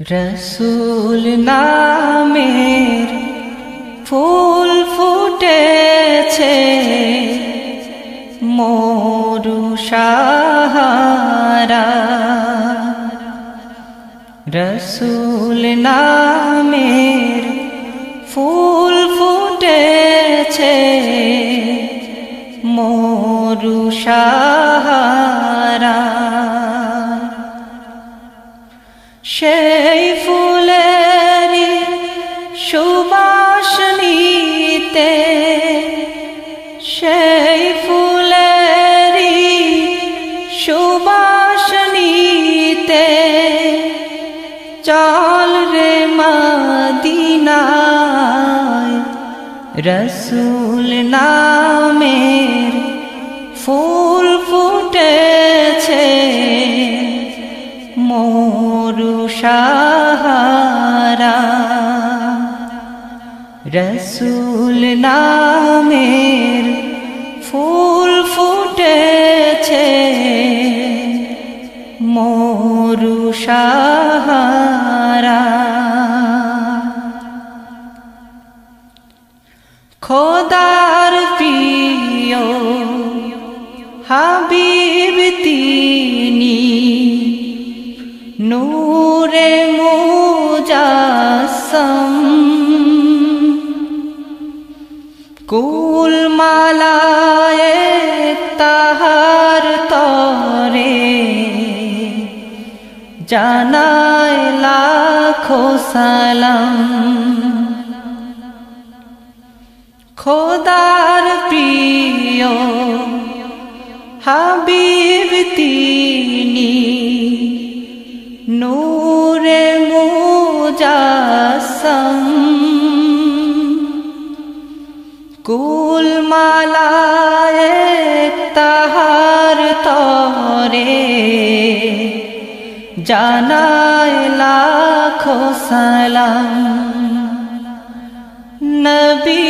রসুল নামের ফুল ফুটেছে মোরু সাহারা। রসুল নামের ফুল ফুটেছে মোরু সাহারা। চল রে মদিনায়। রসুল নামের ফুল ফুটেছে মোরু সাহারা। রসুল নামের ফুল ফুটেছে মোরু সাহারা খোদার প্রিয় হাবিব তিনি নূরে মুজাসম কুল জানায় লাখো সালাম। খোদার প্রিয় হাবিব তিনি নূরে মুজাসম। কুল মালায় তাহার তরে জানায় লাখো সালাম। নবী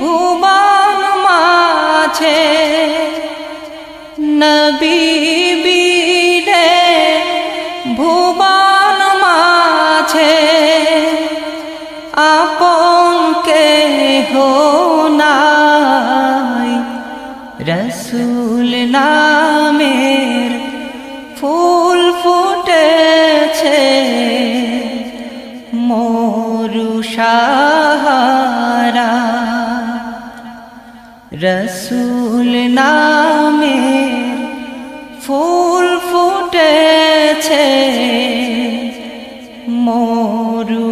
ভুবন মাঝে। নবী ভুবন মাঝে। আপন কে হো নাই ফুটেছে মোরু সাহারা রসুল নামে ফুল ফুটেছে মোরু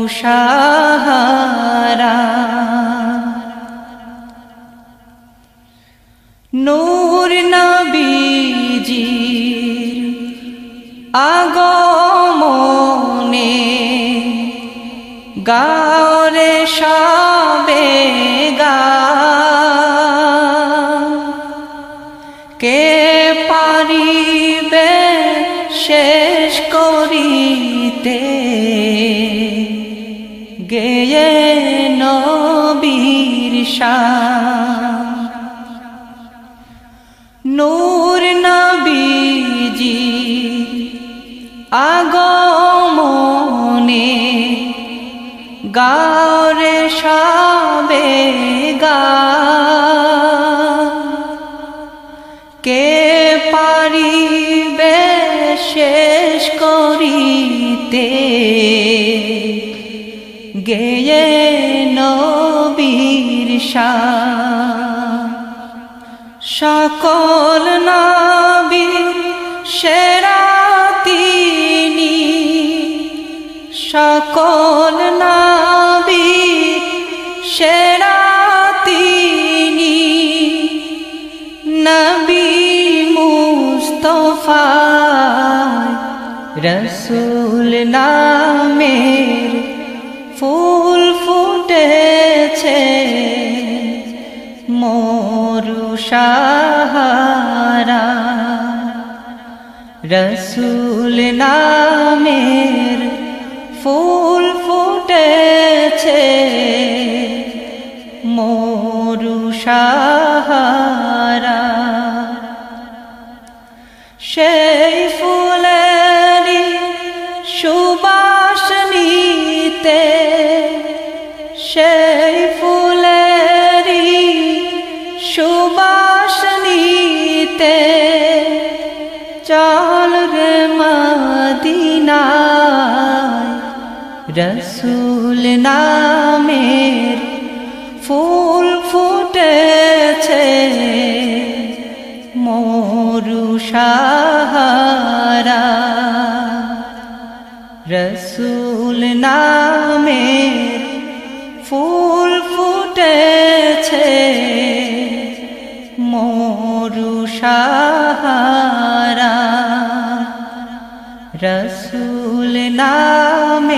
গাওরে সবে গা। কে পারিবে শেষ করিতে? গেয়ে নবীর নূর নবীজি আগমনে গাওরে সবে গা। কে পারিবে শেষ করিতে? গেয়ে নবীর সকল নবীর সেরা তিনি। সকল নবীর রসুল নামের ফুল ফুটেছে। মোরু সাহারা রসুল নামের ফুল ফুটেছে। মোরু সাহারা রসুল নামের ফুল ফুটেছে মরু সাহারা। রসুল নামের ফুল ফুটেছে মরু রসুল নাম